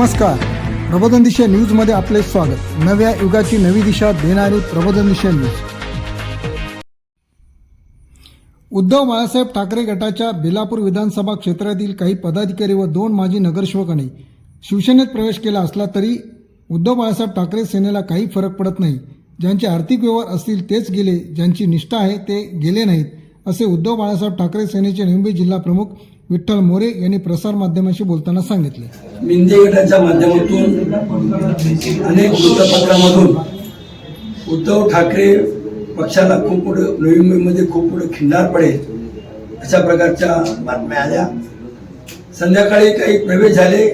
नमस्कार. प्रबोधन दिशा न्यूजमध्ये आपले स्वागत. नव्या युगाची नवी दिशा देणारी प्रबोधन दिशा न्यूज. उद्धव बाळासाहेब ठाकरे गटाच्या बेलापूर विधानसभा क्षेत्रातील काही पदाधिकारी व दोन माजी नगरसेवकांनी शिवसेनेत प्रवेश केला असला तरी उद्धव बाळासाहेब ठाकरे सेनेला काही फरक पडत नाही. ज्यांचे आर्थिक व्यवहार असतील तेच गेले. ज्यांची निष्ठा आहे ते गेले नाहीत असे उद्धव बाळासाहेब ठाकरे सेनेचे निंबे जिल्हा प्रमुख विठ्ठल मोरे यांनी प्रसारमाध्यमांशी बोलताना सांगितले. मिंदे गटाच्या माध्यमातून अनेक वृत्तपत्रामधून उद्धव ठाकरे पक्षाला खूप पुढे नवी मुंबईमध्ये खूप पुढे खिंडार पडेल अशा प्रकारच्या बातम्या आल्या. संध्याकाळी काही प्रवेश झाले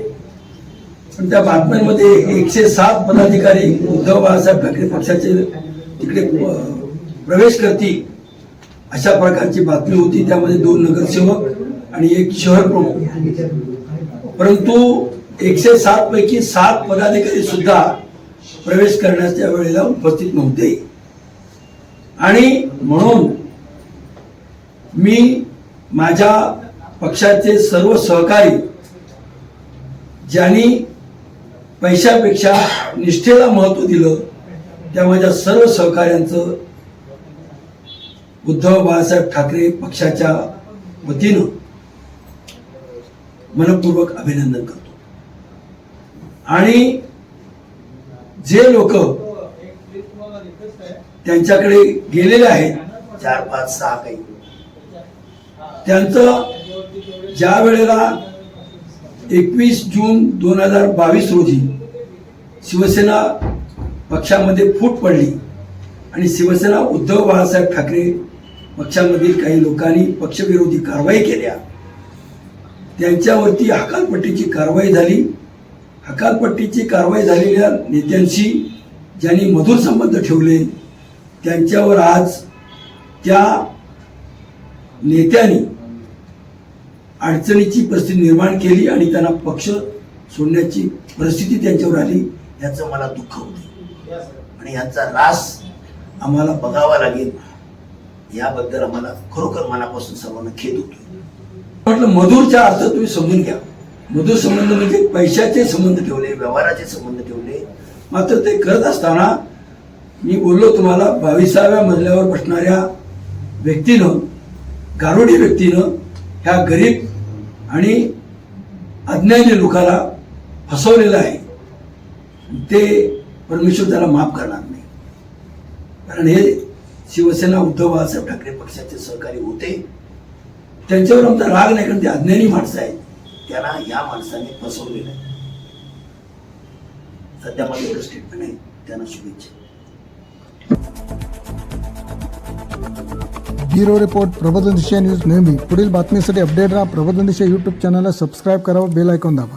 पण त्या बातम्यांमध्ये एकशे सात पदाधिकारी उद्धव बाळासाहेब ठाकरे पक्षाचे तिकडे प्रवेश करतील अशा प्रकारची बातमी होती. त्यामध्ये दोन नगरसेवक आणि एक शहर प्रमुख. परंतु एकशे सात पैकी सात पदाधिकारी सुद्धा प्रवेश करण्याच्या वेळेला उपस्थित नव्हते. आणि म्हणून मी माझ्या पक्षाचे सर्व सहकारी ज्यांनी पैशापेक्षा निष्ठेला महत्त्व दिलं त्या माझ्या सर्व सहकाऱ्यांचं उद्धव बाळासाहेब ठाकरे पक्षाच्या वतीनं मनपूर्वक अभिनंदन करतो. आणि जे लोक त्यांच्याकडे गेलेले आहेत चार पाच सहा काही. त्यांचं ज्या वेळेला एकवीस जून दोन हजार बावीस रोजी शिवसेना पक्षामध्ये फूट पडली आणि शिवसेना उद्धव बाळासाहेब ठाकरे पक्षामधील काही लोकांनी पक्षविरोधी कारवाई केल्या. त्यांच्यावरती हकालपट्टीची कारवाई झाली. हकालपट्टीची कारवाई झालेल्या नेत्यांशी ज्यांनी मधुर संबंध ठेवले त्यांच्यावर आज त्या नेत्यांनी अडचणीची परिस्थिती निर्माण केली आणि त्यांना पक्ष सोडण्याची परिस्थिती त्यांच्यावर आली याचं मला दुःख होते. आणि याचा रास आम्हाला बघावा लागेल. याबद्दल आम्हाला खरोखर मनापासून सर्वांना खेद होतो म्हटलं मधुरचा अर्थ तुम्ही समजून घ्या. मधुर संबंध म्हणजे पैशाचे संबंध ठेवले व्यवहाराचे संबंध ठेवले. मात्र ते करत असताना मी बोललो तुम्हाला बावीसाव्या मजल्यावर बसणाऱ्या व्यक्तीनं गारुडी व्यक्तीनं ह्या गरीब आणि अज्ञानी लोकाला फसवलेलं आहे. ते परमेश्वर त्याला माफ करणार नाही. कारण हे शिवसेना उद्धव बाळासाहेब ठाकरे पक्षाचे सहकारी होते. त्यांच्यावर आमचा राग नाही कारण ते अज्ञानी माणसं आहेत. त्यांना या माणसाने फसवलेलं आहे. सध्या माझं एवढं स्टेटमेंट आहे. त्यांना शुभेच्छा. ब्युरो रिपोर्ट प्रबोधन दिशा न्यूज नेहमी. पुढील बातमीसाठी अपडेट राहा प्रबोधन दिशा यूट्यूब चॅनलला सबस्क्राईब करा बेल आयकॉन दाबा.